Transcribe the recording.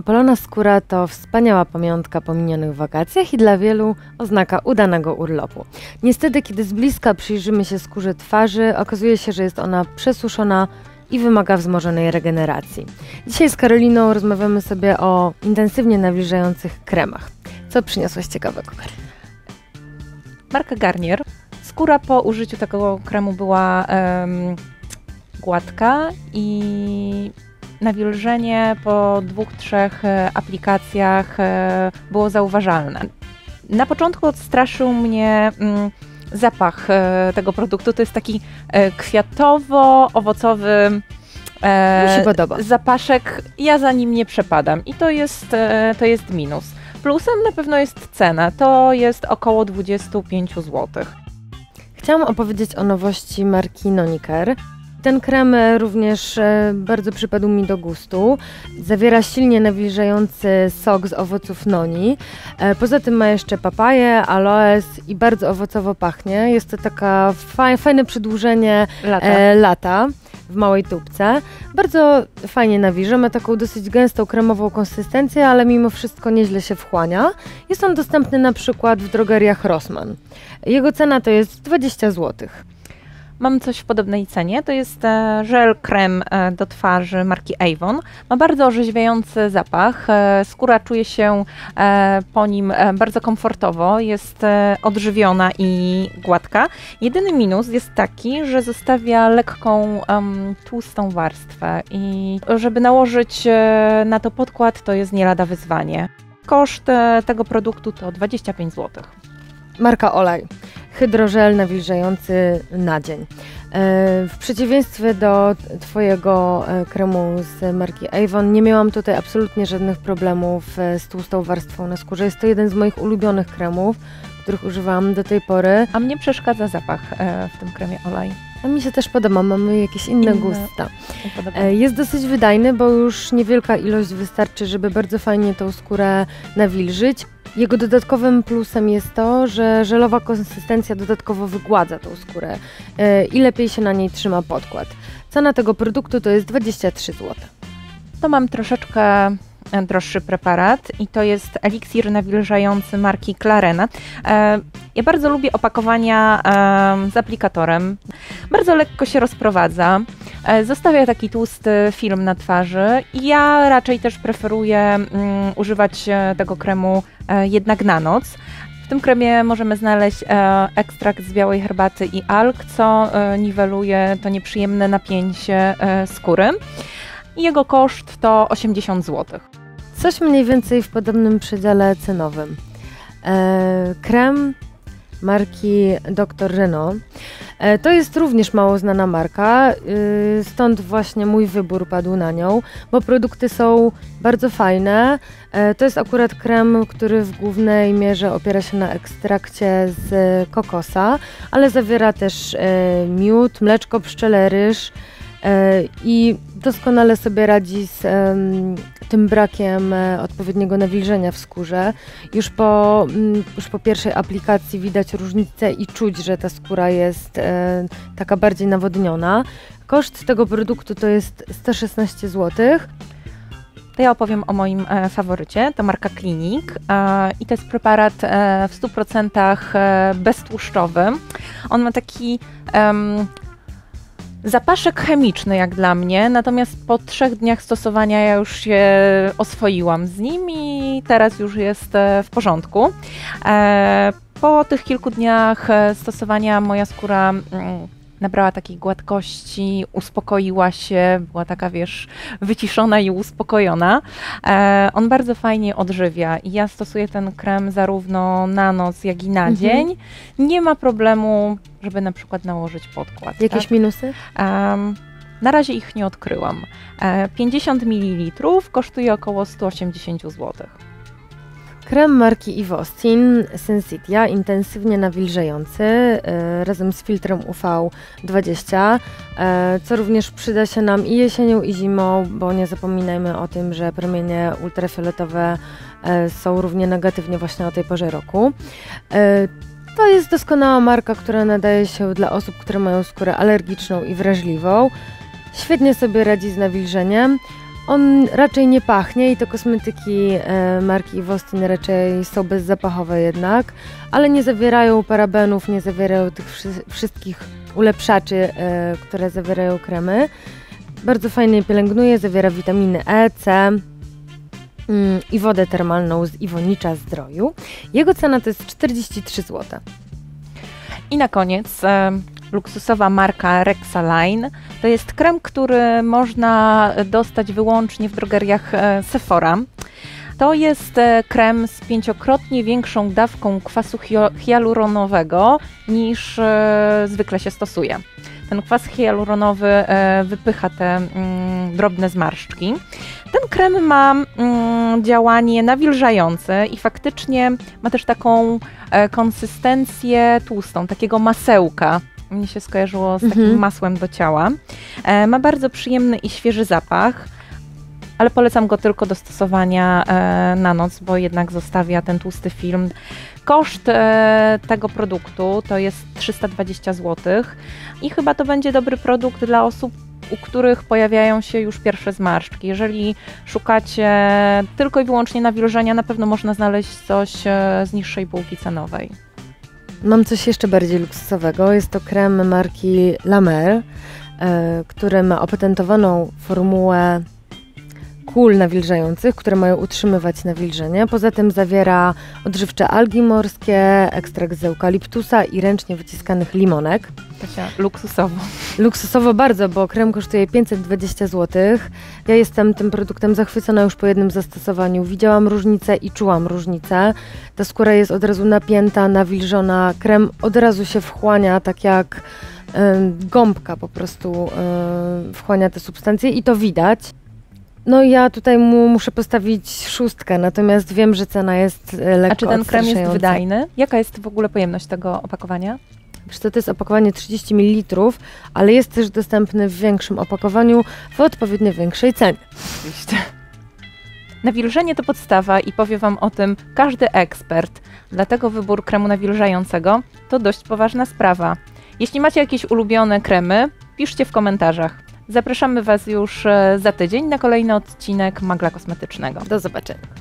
Opalona skóra to wspaniała pamiątka po minionych wakacjach i dla wielu oznaka udanego urlopu. Niestety, kiedy z bliska przyjrzymy się skórze twarzy, okazuje się, że jest ona przesuszona i wymaga wzmożonej regeneracji. Dzisiaj z Karoliną rozmawiamy sobie o intensywnie nawilżających kremach. Co przyniosłaś ciekawego? Marka Garnier. Skóra po użyciu tego kremu była um, gładka i nawilżenie po dwóch, trzech e, aplikacjach e, było zauważalne. Na początku odstraszył mnie mm, zapach e, tego produktu. To jest taki kwiatowo-owocowy Mi się podoba. zapaszek. Ja za nim nie przepadam i to jest, to jest minus. Plusem na pewno jest cena. To jest około 25 zł. Chciałam opowiedzieć o nowości marki Noniker. Ten krem również e, bardzo przypadł mi do gustu. Zawiera silnie nawilżający sok z owoców noni. E, poza tym ma jeszcze papaję, aloes i bardzo owocowo pachnie. Jest to taka fajne przedłużenie lata. E, lata w małej tubce. Bardzo fajnie nawilża, ma taką dosyć gęstą, kremową konsystencję, ale mimo wszystko nieźle się wchłania. Jest on dostępny na przykład w drogeriach Rossmann. Jego cena to jest 20 złotych. Mam coś w podobnej cenie. To jest e, żel krem e, do twarzy marki Avon. Ma bardzo orzeźwiający zapach. E, skóra czuje się po nim bardzo komfortowo. Jest odżywiona i gładka. Jedyny minus jest taki, że zostawia lekką tłustą warstwę i żeby nałożyć na to podkład to jest nie lada wyzwanie. Koszt tego produktu to 25 zł. Marka Olej hydrożel nawilżający na dzień. E, w przeciwieństwie do Twojego e, kremu z marki Avon, nie miałam tutaj absolutnie żadnych problemów e, z tłustą warstwą na skórze. Jest to jeden z moich ulubionych kremów, których używałam do tej pory. A mnie przeszkadza zapach w tym kremie olej. A mi się też podoba, mamy jakieś inne, inne gusta. Jest dosyć wydajny, bo już niewielka ilość wystarczy, żeby bardzo fajnie tą skórę nawilżyć. Jego dodatkowym plusem jest to, że żelowa konsystencja dodatkowo wygładza tą skórę e, i lepiej się na niej trzyma podkład. Cena tego produktu to jest 23 zł. To mam troszeczkę droższy preparat i to jest eliksir nawilżający marki Clarena. E, ja bardzo lubię opakowania z aplikatorem. Bardzo lekko się rozprowadza. Zostawia taki tłusty film na twarzy ja raczej też preferuję mm, używać tego kremu E, jednak na noc. W tym kremie możemy znaleźć e, ekstrakt z białej herbaty i alg, co e, niweluje to nieprzyjemne napięcie skóry. Jego koszt to 80 zł. Coś mniej więcej w podobnym przedziale cenowym. Krem marki Dr. Renault. E, to jest również mało znana marka, y, stąd właśnie mój wybór padł na nią, bo produkty są bardzo fajne. E, to jest akurat krem, który w głównej mierze opiera się na ekstrakcie z kokosa, ale zawiera też e, miód, mleczko pszczele, ryż i doskonale sobie radzi z tym brakiem e, odpowiedniego nawilżenia w skórze. Już po, mm, już po pierwszej aplikacji widać różnicę i czuć, że ta skóra jest e, taka bardziej nawodniona. Koszt tego produktu to jest 116 zł. Ja opowiem o moim e, faworycie, to marka Clinic e, i to jest preparat e, w 100% e, beztłuszczowy. On ma taki Zapaszek chemiczny jak dla mnie, natomiast po trzech dniach stosowania ja już się oswoiłam z nim i teraz już jest e, w porządku. E, po tych kilku dniach e, stosowania moja skóra mm, nabrała takiej gładkości, uspokoiła się, była taka, wiesz, wyciszona i uspokojona. E, on bardzo fajnie odżywia i ja stosuję ten krem zarówno na noc, jak i na mhm. dzień. Nie ma problemu, żeby na przykład nałożyć podkład. Jakieś tak? minusy? Um, na razie ich nie odkryłam. E, 50 ml kosztuje około 180 zł. Krem marki Ivostin Sensitia, intensywnie nawilżający, e, razem z filtrem UV20, e, co również przyda się nam i jesienią, i zimą, bo nie zapominajmy o tym, że promienie ultrafioletowe e, są równie negatywnie właśnie o tej porze roku. To jest doskonała marka, która nadaje się dla osób, które mają skórę alergiczną i wrażliwą. Świetnie sobie radzi z nawilżeniem. On raczej nie pachnie i to kosmetyki e, marki Iwostin raczej są bezzapachowe jednak, ale nie zawierają parabenów, nie zawierają tych wszy- wszystkich ulepszaczy, e, które zawierają kremy. Bardzo fajnie pielęgnuje, zawiera witaminy E, C mm, i wodę termalną z Iwonicza Zdroju. Jego cena to jest 43 zł. I na koniec e, luksusowa marka Rexaline. To jest krem, który można dostać wyłącznie w drogeriach e, Sephora. To jest e, krem z pięciokrotnie większą dawką kwasu hialuronowego niż e, zwykle się stosuje. Ten kwas hialuronowy wypycha te mm, drobne zmarszczki. Ten krem ma mm, działanie nawilżające i faktycznie ma też taką konsystencję tłustą, takiego masełka. Mnie się skojarzyło z takim Mhm. masłem do ciała. E, ma bardzo przyjemny i świeży zapach, ale polecam go tylko do stosowania e, na noc, bo jednak zostawia ten tłusty film. Koszt e, tego produktu to jest 320 zł i chyba to będzie dobry produkt dla osób, u których pojawiają się już pierwsze zmarszczki. Jeżeli szukacie tylko i wyłącznie nawilżenia, na pewno można znaleźć coś e, z niższej półki cenowej. Mam coś jeszcze bardziej luksusowego. Jest to krem marki La Mer, e, który ma opatentowaną formułę kul nawilżających, które mają utrzymywać nawilżenie. Poza tym zawiera odżywcze algi morskie, ekstrakt z eukaliptusa i ręcznie wyciskanych limonek. Kasia, luksusowo. Luksusowo bardzo, bo krem kosztuje 520 zł. Ja jestem tym produktem zachwycona już po jednym zastosowaniu. Widziałam różnicę i czułam różnicę. Ta skóra jest od razu napięta, nawilżona. Krem od razu się wchłania, tak jak gąbka po prostu wchłania te substancje i to widać. No ja tutaj mu muszę postawić szóstkę, natomiast wiem, że cena jest e, lekko A czy ten krem jest wydajny? Jaka jest w ogóle pojemność tego opakowania? Wiesz to jest opakowanie 30 ml, ale jest też dostępny w większym opakowaniu w odpowiednio większej cenie. Oczywiście. Nawilżenie to podstawa i powie Wam o tym każdy ekspert. Dlatego wybór kremu nawilżającego to dość poważna sprawa. Jeśli macie jakieś ulubione kremy, piszcie w komentarzach. Zapraszamy Was już e, za tydzień na kolejny odcinek Magla Kosmetycznego. Do zobaczenia.